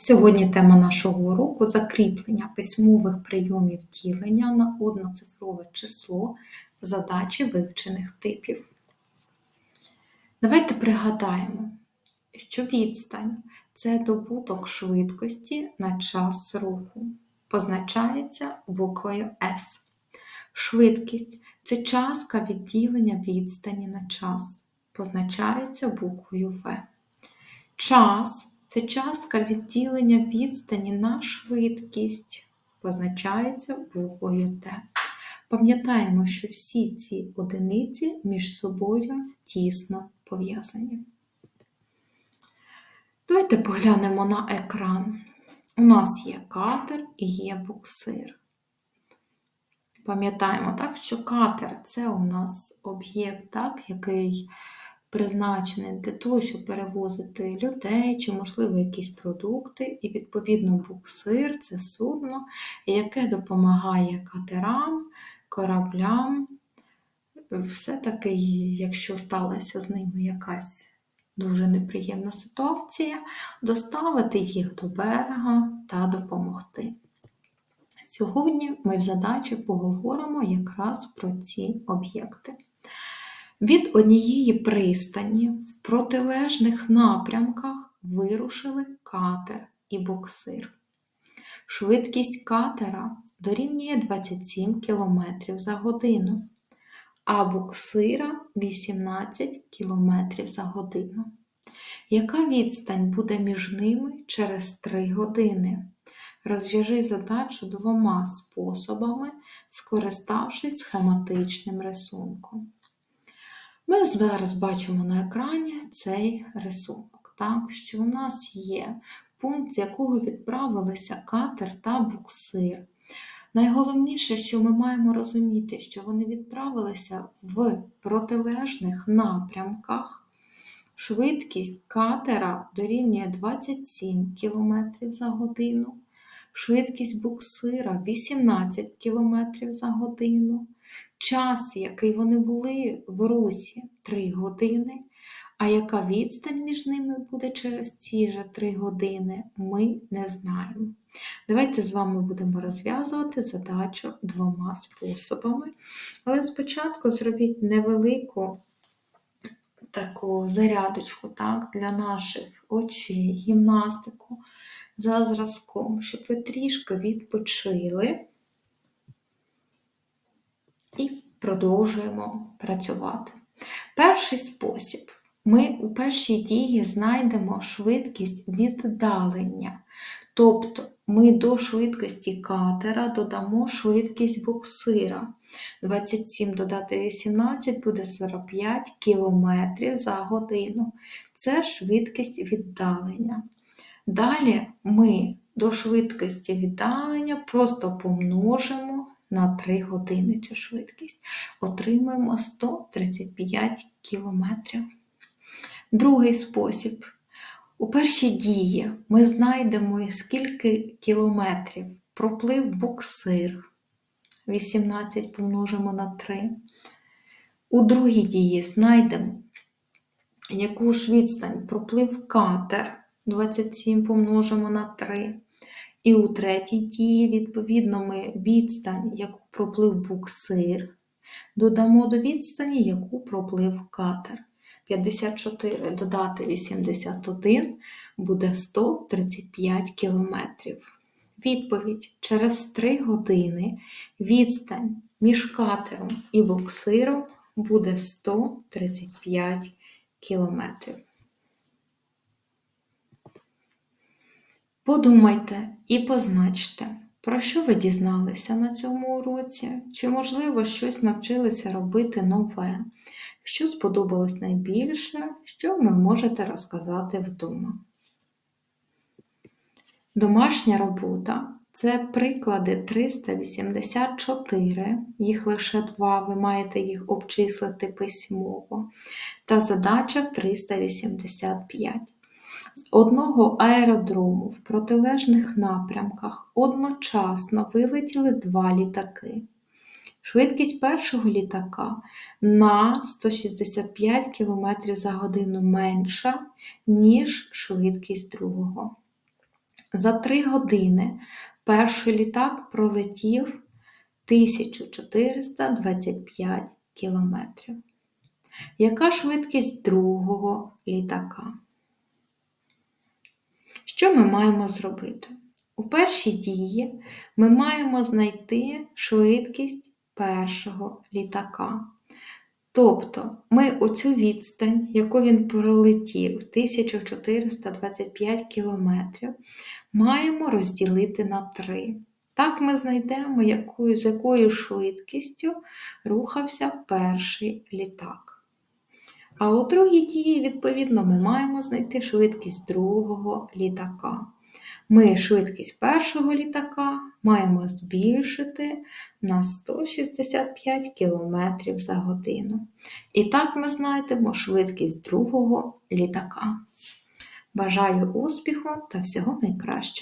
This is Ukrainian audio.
Сьогодні тема нашого уроку закріплення письмових прийомів ділення на одноцифрове число задачі вивчених типів. Давайте пригадаємо, що відстань це добуток швидкості на час руху, позначається буквою S. Швидкість це частка відділення відстані на час, позначається буквою В. Час це частка відділення відстані на швидкість, позначається буквою Т. Пам'ятаємо, що всі ці одиниці між собою тісно пов'язані. Давайте поглянемо на екран. У нас є катер і є буксир. Пам'ятаємо, так, що катер це у нас об'єкт, який призначений для того, щоб перевозити людей чи, можливо, якісь продукти, і, відповідно, буксир це судно, яке допомагає катерам, кораблям. Все-таки, якщо сталася з ними якась дуже неприємна ситуація, доставити їх до берега та допомогти. Сьогодні ми в задачі поговоримо якраз про ці об'єкти. Від однієї пристані в протилежних напрямках вирушили катер і буксир. Швидкість катера дорівнює 27 км за годину, а буксира 18 км за годину. Яка відстань буде між ними через 3 години? Розв'яжи задачу двома способами, скориставшись схематичним рисунком. Ми зараз бачимо на екрані цей рисунок, так, що у нас є пункт, з якого відправилися катер та буксир. Найголовніше, що ми маємо розуміти, що вони відправилися в протилежних напрямках. Швидкість катера дорівнює 27 км за годину, швидкість буксира 18 км за годину. Час, який вони були в русі 3 години, а яка відстань між ними буде через ці ж 3 години, ми не знаємо. Давайте з вами будемо розв'язувати задачу двома способами. Але спочатку зробіть невелику таку зарядочку так, для наших очей, гімнастику за зразком, щоб ви трішки відпочили і продовжуємо працювати. Перший спосіб. Ми у першій дії знайдемо швидкість віддалення. Тобто ми до швидкості катера додамо швидкість буксира. 27 додати 18 буде 45 км за годину. Це швидкість віддалення. Далі ми до швидкості віддалення просто помножимо на 3 години цю швидкість. Отримаємо 135 км. Другий спосіб. У першій дії ми знайдемо, скільки кілометрів проплив буксир. 18 помножимо на 3. У другій дії знайдемо, яку ж відстань проплив катер. 27 помножимо на 3. І у третій дії, відповідно, ми відстань, яку проплив буксир, додамо до відстані, яку проплив катер. 54 додати 81 буде 135 кілометрів. Відповідь: через 3 години відстань між катером і буксиром буде 135 кілометрів. Подумайте і позначте, про що ви дізналися на цьому уроці, чи, можливо, щось навчилися робити нове, що сподобалось найбільше, що ви можете розказати вдома. Домашня робота це приклади 384, їх лише два, ви маєте їх обчислити письмово, та задача 385. З одного аеродрому в протилежних напрямках одночасно вилетіли два літаки. Швидкість першого літака на 165 км за годину менша, ніж швидкість другого. За 3 години перший літак пролетів 1425 кілометрів. Яка швидкість другого літака? Що ми маємо зробити? У першій дії ми маємо знайти швидкість першого літака. Тобто ми оцю відстань, яку він пролетів 1425 кілометрів, маємо розділити на 3. Так ми знайдемо, яку, з якою швидкістю рухався перший літак. А у другій дії, відповідно, ми маємо знайти швидкість другого літака. Ми швидкість першого літака маємо збільшити на 165 км за годину. І так ми знайдемо швидкість другого літака. Бажаю успіху та всього найкращого!